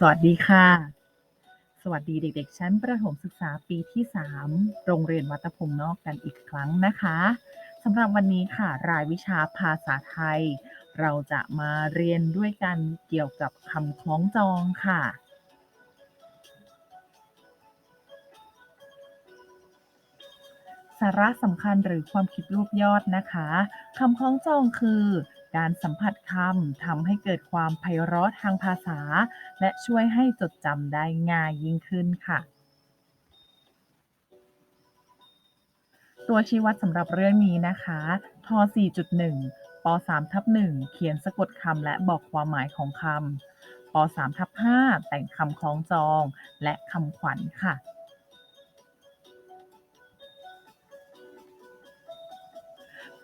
สวัสดีค่ะ สวัสดีเด็ก ๆ ชั้นประถมศึกษาปีที่ 3 โรงเรียนวัดตะพงนอกกันอีกครั้งนะคะสำหรับวันนี้ค่ะ รายวิชาภาษาไทย เราจะมาเรียนด้วยกันเกี่ยวกับคำคล้องจองค่ะ สาระสำคัญหรือความคิดรวบยอดนะคะคำคล้องจองคือ การสัมผัสคำทำให้เกิดความไพเราะทางภาษา และช่วยให้จดจำได้ง่ายยิ่งขึ้นค่ะ ตัวชี้วัดสำหรับเรื่องนี้นะคะท4.1ป3ทับ1เขียนสะกดคำและบอกความหมายของคำป3ทับ5แต่งคำคล้องจอง และคำขวัญค่ะ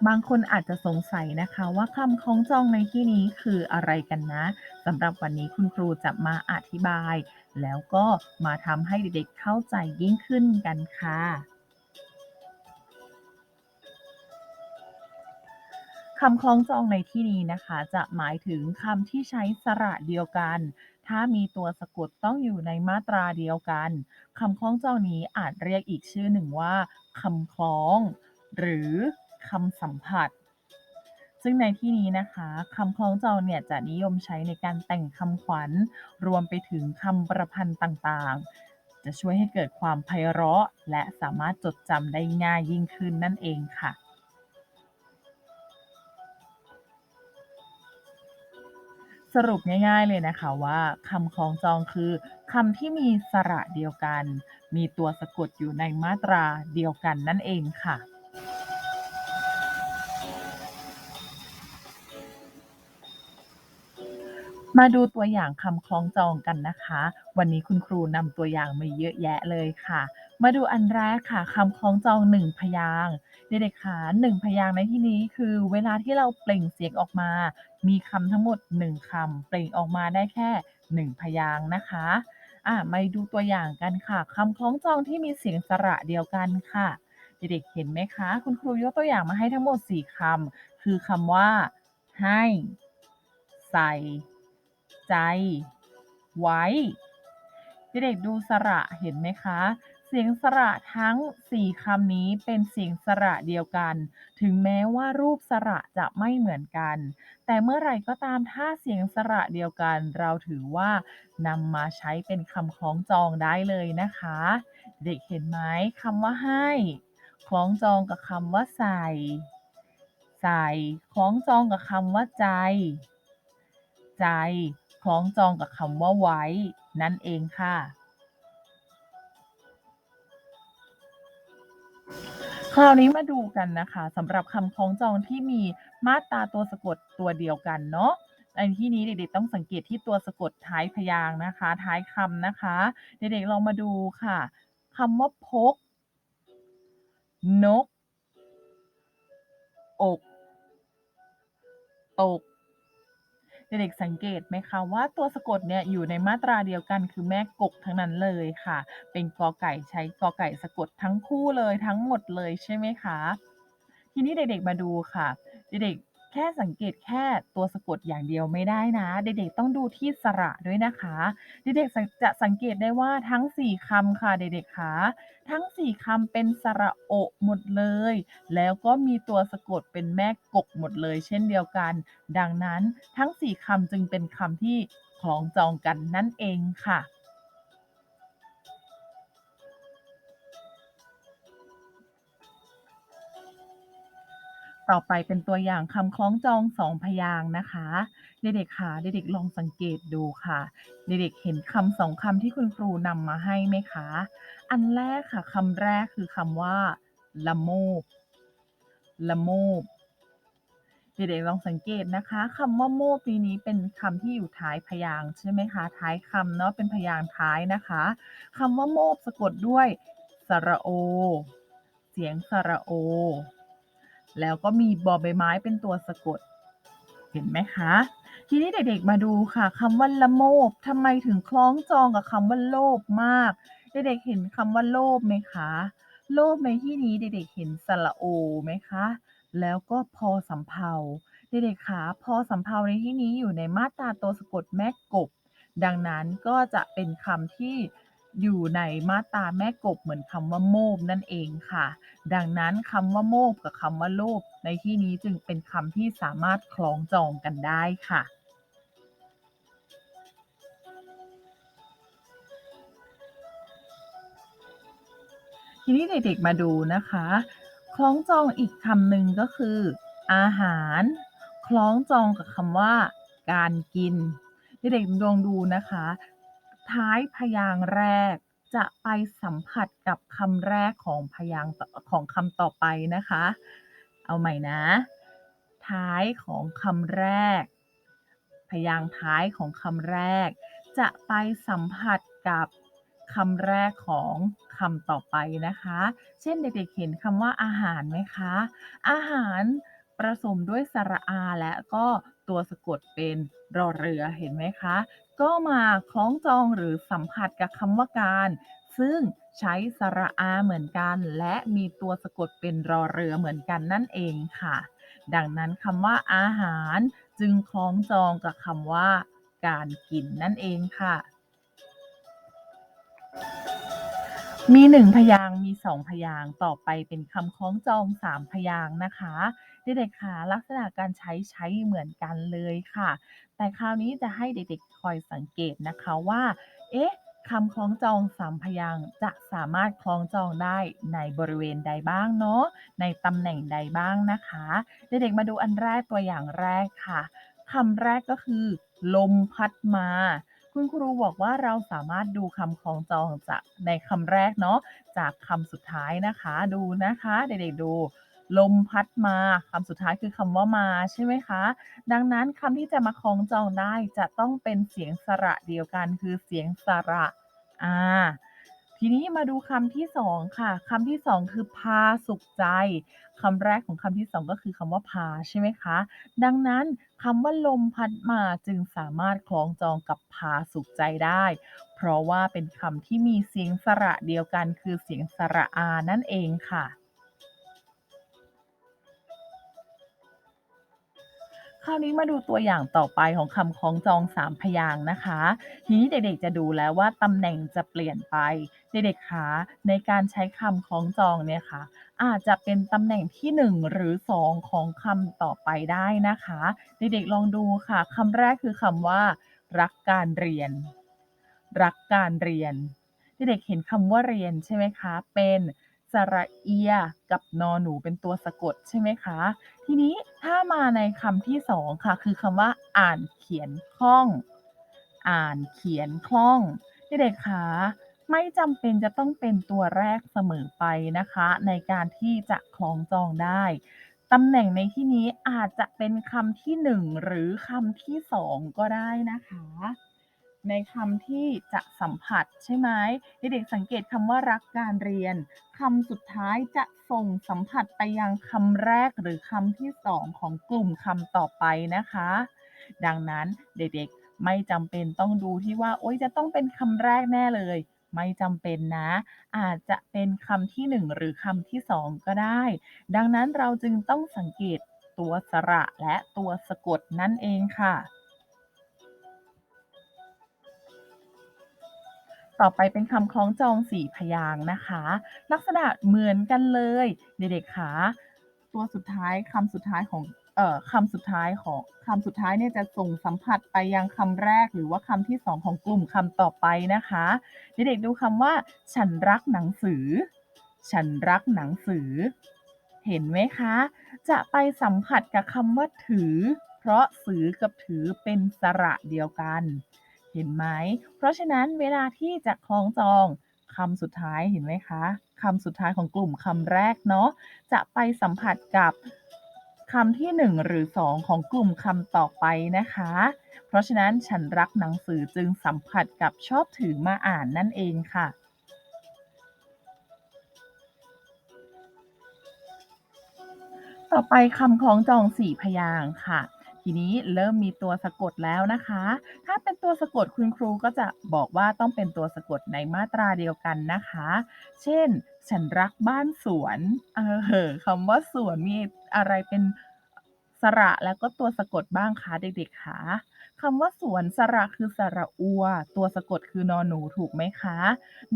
บางคนอาจจะสงสัยนะคะว่าคำคล้องจองในที่นี้คืออะไรกันนะสำหรับวันนี้คุณครูจะมาอธิบาย แล้วก็มาทำให้เด็กๆเข้าใจยิ่งขึ้นกันค่ะคำคล้องจองในที่นี้นะคะ จะหมายถึงคำที่ใช้สระเดียวกัน ถ้ามีตัวสะกดต้องอยู่ในมาตราเดียวกันคำคล้องจองนี้อาจเรียกอีกชื่อหนึ่งว่าคำคล้อง หรือ คำสัมผัส ซึ่งในที่นี้นะคะคำคล้องจองเนี่ยจะนิยมใช้ในการแต่งคำขวัญ รวมไปถึงคำประพันธ์ต่างๆ จะช่วยให้เกิดความไพเราะ และสามารถจดจำได้ง่ายยิ่งขึ้นนั่นเองค่ะสรุปง่ายๆเลยนะคะว่าคำคล้องจองคือคำที่มีสระเดียวกัน มีตัวสะกดอยู่ในมาตราเดียวกันนั่นเองค่ะ มาดูตัวอย่างคำคล้องจองกันนะคะ วันนี้คุณครูนำตัวอย่างมาเยอะแยะเลยค่ะ มาดูอันแรกค่ะคำคล้องจองหนึ่งพยางค์เด็กๆคะหนึ่งพยางค์ในที่นี้คือเวลาที่เราเปล่งเสียงออกมา มีคำทั้งหมดหนึ่งคำเปล่งออกมาได้แค่หนึ่งพยางค์นะคะอะมาดูตัวอย่างกันค่ะคำคล้องจองที่มีเสียงสระเดียวกันค่ะ เด็กๆเห็นไหมคะ คุณครูยกตัวอย่างมาให้ทั้งหมดสี่คำคือคำว่า ให้ ใส่ ใจไว้ เด็กๆดูสระเห็นไหมคะ เสียงสระทั้ง 4คำนี้เป็นเสียงสระเดียวกัน ถึงแม้ว่ารูปสระจะไม่เหมือนกัน แต่เมื่อไหร่ก็ตามถ้าเสียงสระเดียวกัน เราถือว่านำมาใช้เป็นคำคล้องจองได้เลยนะคะ เด็กเห็นไหมคำว่าให้คล้องจองกับคำว่าใส่ ใส่ คล้องจองกับคำว่าใจ ใจ คล้องจองกับคำว่าไว้ นั่นเองค่ะ คราวนี้มาดูกันนะคะสำหรับคำคล้องจองที่มีมาตราตัวสะกดตัวเดียวกันเนาะในที่นี้เด็กๆต้องสังเกตที่ตัวสะกดท้ายพยางค์นะคะ ท้ายคำนะคะ เด็กๆลองมาดูค่ะคำว่าพก นก อก ตก เด็กๆสังเกตไหมคะว่าตัวสะกดเนี่ยอยู่ในมาตราเดียวกันคือแม่กกทั้งนั้นเลยค่ะ เป็นกอไก่ใช้กอไก่สะกดทั้งคู่เลยทั้งหมดเลยใช่ไหมคะ ทีนี้เด็กๆมาดูค่ะ เด็กๆ แค่สังเกตแค่ตัวสะกดอย่างเดียวไม่ได้นะ เด็กๆต้องดูที่สระด้วยนะคะ เด็กๆจะสังเกตได้ว่าทั้ง 4คำค่ะเด็กๆคะทั้ง 4คำเป็นสระโอหมดเลย แล้วก็มีตัวสะกดเป็นแม่กกหมดเลย เช่นเดียวกัน ดังนั้นทั้ง 4คำจึงเป็นคำที่คล้องจองกันนั่นเองค่ะ ต่อไปเป็นตัวอย่างคำคล้องจองสองพยางค์นะคะ เด็กๆค่ะเด็กๆลองสังเกตดูค่ะ เด็กๆเห็นคำสองคำที่คุณครูนำมาให้ไหมคะ อันแรกค่ะคำแรกคือคำว่าละโมบละโมบเด็กๆลองสังเกตนะคะคำว่าโมบปีนี้เป็นคำที่อยู่ท้ายพยางค์ใช่ไหมคะท้ายคำเนาะเป็นพยางค์ท้ายนะคะคำว่าโมบสะกดด้วยสระโอ เสียงสระโอ แล้วก็มีบอใบไม้เป็นตัวสะกด เห็นไหมคะ ทีนี้เด็กๆมาดูค่ะคำว่าละโมบทำไมถึงคล้องจองกับคำว่าโลภมาก เด็กๆเห็นคำว่าโลภไหมคะ โลภในที่นี้เด็กๆเห็นสระโอไหมคะ แล้วก็พอสำเภาเด็กๆคะพอสำเภาในที่นี้อยู่ในมาตราตัวสะกดแม่กบ ดังนั้นก็จะเป็นคำที่ อยู่ในมาตราแม่กบเหมือนคำว่าโมบนั่นเองค่ะ ดังนั้นคำว่าโมบกับคำว่าโลภในที่นี้จึงเป็นคำที่สามารถคล้องจองกันได้ค่ะทีนี้เด็กๆมาดูนะคะ คล้องจองอีกคำหนึ่งก็คือ อาหาร คล้องจองกับคำว่า การกิน เด็กๆลองดูนะคะ ท้ายพยางค์แรก จะไปสัมผัสกับคำแรกของพยางค์ของคำต่อไปนะคะ เอาใหม่นะ ท้ายของคำแรก พยางค์ท้ายของคำแรก จะไปสัมผัสกับคำแรกของคำต่อไปนะคะ เช่นเด็กๆเห็นคำว่าอาหารไหมคะ อาหาร ผสมด้วยสระอาและก็ตัวสะกดเป็นรอเรือเห็นไหมคะ ก็มาคล้องจองหรือสัมผัสกับคำว่าการ ซึ่งใช้สระอาเหมือนกัน และมีตัวสะกดเป็นรอเรือเหมือนกันนั่นเองค่ะ ดังนั้นคำว่าอาหารจึงคล้องจองกับคำว่าการกินนั่นเองค่ะ มีหนึ่งพยางค์มีสองพยางค์ต่อไปเป็นคำคล้องจองสามพยางค์นะคะเด็กๆคะลักษณะการใช้ใช้เหมือนกันเลยค่ะ แต่คราวนี้จะให้เด็กๆคอยสังเกตนะคะว่า เอ๊ะคำคล้องจองสามพยางค์จะสามารถคล้องจองได้ในบริเวณใดบ้างเนาะในตำแหน่งใดบ้างนะคะ เด็กๆมาดูอันแรกตัวอย่างแรกค่ะคำแรกก็คือ ลมพัดมา คุณครูบอกว่าเราสามารถดูคำคล้องจองจากในคำแรกเนาะจากคำสุดท้ายนะคะดูนะคะเด็กๆดูลมพัดมาคำสุดท้ายคือคำว่ามาใช่ไหมคะ ดังนั้นคำที่จะมาคล้องจองได้จะต้องเป็นเสียงสระเดียวกันคือเสียงสระอ่า ทีนี้มาดูคำที่สองค่ะคำที่สองคือพาสุขใจคำแรกของคำที่สองก็คือคำว่าพาใช่ไหมคะ ดังนั้นคำว่าลมพัดมาจึงสามารถคล้องจองกับพาสุขใจได้ เพราะว่าเป็นคำที่มีเสียงสระเดียวกันคือเสียงสระอานั่นเองค่ะ คราวนี้มาดูตัวอย่างต่อไปของคำคล้องจองสามพยางค์นะคะทีนี้เด็กๆจะดูแล้วว่าตำแหน่งจะเปลี่ยนไป เด็กๆคะในการใช้คำคล้องจองเนี่ยค่ะ อาจจะเป็นตำแหน่งที่ 1 หรือ 2 ของคำต่อไปได้นะคะ เด็กๆลองดูค่ะคำแรกคือคำว่า รักการเรียน รักการเรียน เด็กๆเห็นคำว่าเรียนใช่ไหมคะ เป็น สระเอียกับนอหนูเป็นตัวสะกดใช่ไหมคะ ทีนี้ถ้ามาในคำที่สองค่ะ คือคำว่า อ่านเขียนคล่อง อ่านเขียนคล่องเด็กๆคะไม่จำเป็นจะต้องเป็นตัวแรกเสมอไปนะคะ ในการที่จะคล้องจองได้ตำแหน่งในที่นี้อาจจะเป็นคำที่หนึ่งหรือคำที่สองก็ได้นะคะ ในคำที่จะสัมผัสใช่ไหมเด็กๆสังเกตคำว่ารักการเรียนคำสุดท้ายจะส่งสัมผัสไปยังคำแรกหรือคำที่สองของกลุ่มคำต่อไปนะคะ ดังนั้นเด็กๆไม่จำเป็นต้องดูที่ว่าโอ๊ยจะต้องเป็นคำแรกแน่เลย ไม่จำเป็นนะ อาจจะเป็นคำที่หนึ่งหรือคำที่สองก็ได้ ดังนั้นเราจึงต้องสังเกตตัวสระและตัวสะกดนั่นเองค่ะ ต่อไปเป็นคำคล้องจองสี่พยางค์นะคะ ลักษณะเหมือนกันเลย เด็กๆคะตัวสุดท้ายคำสุดท้ายของเอ่อคำสุดท้ายของคำสุดท้ายเนี่ยจะส่งสัมผัสไปยังคำแรกหรือว่าคำที่สองของกลุ่มคำต่อไปนะคะเด็กๆดูคำว่า ฉันรักหนังสือ ฉันรักหนังสือ เห็นไหมคะ จะไปสัมผัสกับคำว่าถือ เพราะสือกับถือเป็นสระเดียวกัน เห็นไหม เพราะฉะนั้นเวลาที่จะคล้องจองคำสุดท้ายเห็นไหมคะคำสุดท้ายของกลุ่มคำแรกเนาะจะไปสัมผัสกับคำที่ 1 หรือ 2 ของกลุ่มคำต่อไปนะคะ เพราะฉะนั้นฉันรักหนังสือจึงสัมผัสกับชอบถือมาอ่านนั่นเองค่ะ ต่อไปคำคล้องจองสี่พยางค่ะ ทีนี้เริ่มมีตัวสะกดแล้วนะคะ ถ้าเป็นตัวสะกดคุณครูก็จะบอกว่าต้องเป็นตัวสะกดในมาตราเดียวกันนะคะ เช่น ฉันรักบ้านสวน เออคำว่าสวนมีอะไรเป็นสระแล้วก็ตัวสะกดบ้างคะเด็กๆคะ คำว่าสวนสระคือสระอัว ตัวสะกดคือนอนหนูถูกไหมคะ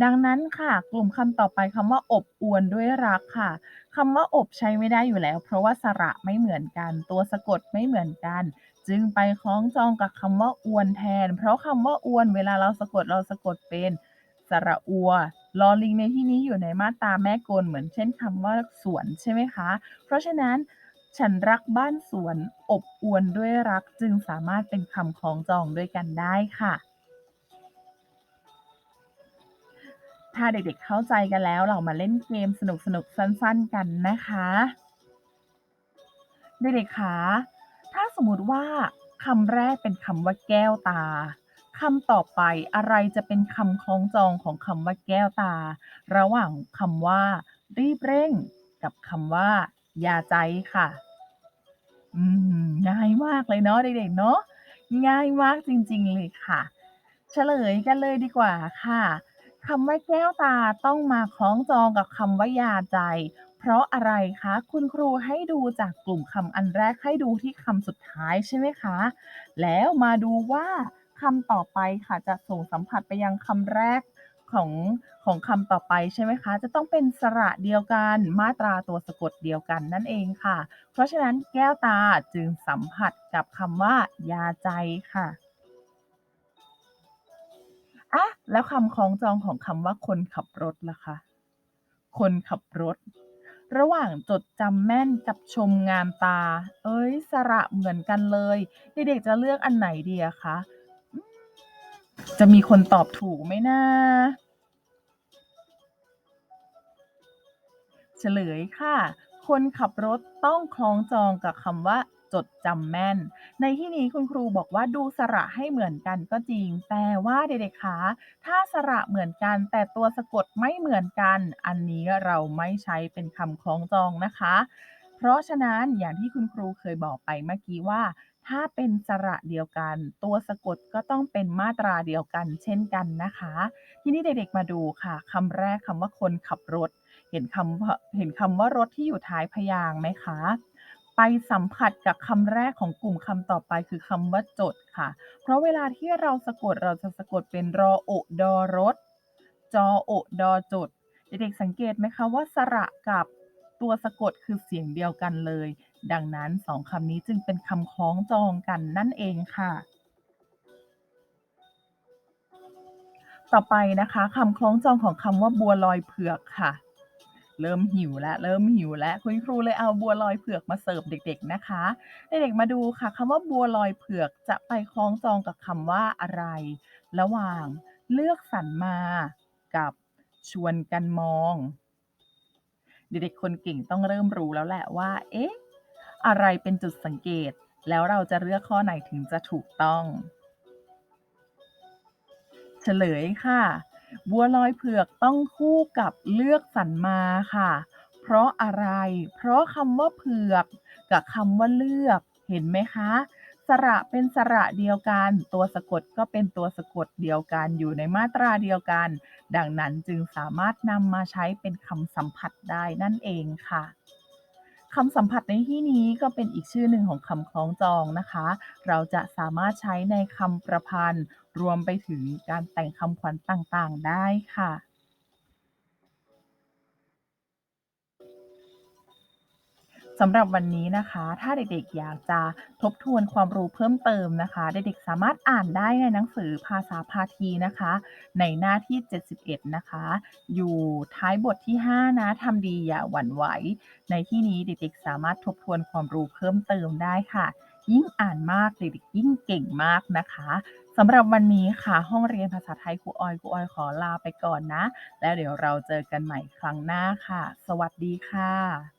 ดังนั้นค่ะ กลุ่มคำต่อไปคำว่าอบอวลด้วยรักค่ะคำว่าอบใช้ไม่ได้อยู่แล้ว เพราะว่าสระไม่เหมือนกัน ตัวสะกดไม่เหมือนกัน จึงไปคล้องจองกับคำว่าอวนแทน เพราะคำว่าอวน เวลาเราสะกดเราสะกดเป็นสระอัวลอลิงในที่นี้อยู่ในมาตราแม่กลเหมือนเช่นคำว่าสวนใช่ไหมคะ เพราะฉะนั้น ฉันรักบ้านสวนอบอวลด้วยรักจึงสามารถเป็นคำคล้องจองด้วยกันได้ค่ะ ถ้าเด็กๆเข้าใจกันแล้วเรามาเล่นเกมสนุกๆสั้นๆกันนะคะเด็กๆคะถ้าสมมติว่าคำแรกเป็นคำว่าแก้วตาคำต่อไปอะไรจะเป็นคำคล้องจองของคำว่าแก้วตา ระหว่างคำว่า รีบเร่ง กับคำว่า ยาใจค่ะ อืม ง่ายมากเลยเนาะเด็กๆเนาะง่ายมากจริงๆเลยค่ะ เฉลยกันเลยดีกว่าค่ะคำว่าแก้วตาต้องมาคล้องจองกับคำว่ายาใจ เพราะอะไรคะ คุณครูให้ดูจากกลุ่มคำอันแรกให้ดูที่คำสุดท้ายใช่ไหมคะ แล้วมาดูว่าคำต่อไปค่ะจะส่งสัมผัสไปยังคำแรก ของของคำต่อไปใช่ไหมคะ จะต้องเป็นสระเดียวกันมาตราตัวสะกดเดียวกันนั่นเองค่ะ เพราะฉะนั้นแก้วตาจึงสัมผัสกับคำว่ายาใจค่ะอะแล้วคำคล้องจองของคำว่าคนขับรถล่ะคะ คนขับรถ ระหว่างจดจำแม่นกับชมงามตา เอ้ย สระเหมือนกันเลย เด็กๆจะเลือกอันไหนดีอะคะ จะมีคนตอบถูกไหมนะเฉลยค่ะ คนขับรถต้องคล้องจองกับคำว่าจดจำแม่น ในที่นี้คุณครูบอกว่าดูสระให้เหมือนกันก็จริง แต่ว่าเด็กๆคะถ้าสระเหมือนกัน แต่ตัวสะกดไม่เหมือนกัน อันนี้เราไม่ใช้เป็นคำคล้องจองนะคะ เพราะฉะนั้นอย่างที่คุณครูเคยบอกไปเมื่อกี้ว่า ถ้าเป็นสระเดียวกัน ตัวสะกดก็ต้องเป็นมาตราเดียวกัน เช่นกันนะคะ ทีนี้เด็กๆมาดูค่ะคำแรกคำว่าคนขับรถ เห็นคำเห็นคำว่ารถที่อยู่ท้ายพยางไหมคะ ไปสัมผัสกับคำแรกของกลุ่มคำต่อไปคือคำว่าจดค่ะ เพราะเวลาที่เราสะกดเราจะสะกดเป็นรอโอดอรถจอโอดอจดเด็กๆสังเกตไหมคะว่าสระกับ ตัวสะกดคือเสียงเดียวกันเลย ดังนั้นสองคำนี้จึงเป็นคำคล้องจองกันนั่นเองค่ะ ต่อไปนะคะคำคล้องจองของคำว่าบัวลอยเผือกค่ะ เริ่มหิวแล้วเริ่มหิวแล้วคุณครูเลยเอาบัวลอยเผือกมาเสิร์ฟเด็ก ๆนะคะ เด็กๆมาดูค่ะคำว่าบัวลอยเผือกจะไปคล้องจองกับคำว่าอะไร ระหว่างเลือกสรรมากับชวนกันมอง เด็กๆคนเก่งต้องเริ่มรู้แล้วแหละว่า เอ๊ะ อะไรเป็นจุดสังเกต แล้วเราจะเลือกข้อไหนถึงจะถูกต้อง เฉลยค่ะ บัวลอยเผือกต้องคู่กับเลือกสรรมาค่ะ เพราะอะไร เพราะคำว่าเผือก กับคำว่าเลือก เห็นไหมคะ สระเป็นสระเดียวกัน ตัวสะกดก็เป็นตัวสะกดเดียวกันอยู่ในมาตราเดียวกัน ดังนั้นจึงสามารถนำมาใช้เป็นคำสัมผัสได้นั่นเองค่ะคำสัมผัสในที่นี้ก็เป็นอีกชื่อหนึ่งของคำคล้องจองนะคะ เราจะสามารถใช้ในคำประพันธ์ รวมไปถึงการแต่งคำขวัญต่างๆ ได้ค่ะ สำหรับวันนี้นะคะ ถ้าเด็กๆอยากจะทบทวนความรู้เพิ่มเติมนะคะ เด็กๆสามารถอ่านได้ในหนังสือภาษาพาทีนะคะ ในหน้าที่ 71 นะคะ อยู่ท้ายบทที่ 5 นะทำดีอย่าหวั่นไหว ในที่นี้เด็กๆสามารถทบทวนความรู้เพิ่มเติมได้ค่ะ ยิ่งอ่านมากเด็กๆยิ่งเก่งมากนะคะสำหรับวันนี้ค่ะ ห้องเรียนภาษาไทยครูออยครูออยขอลาไปก่อนนะ แล้วเดี๋ยวเราเจอกันใหม่ครั้งหน้าค่ะ สวัสดีค่ะ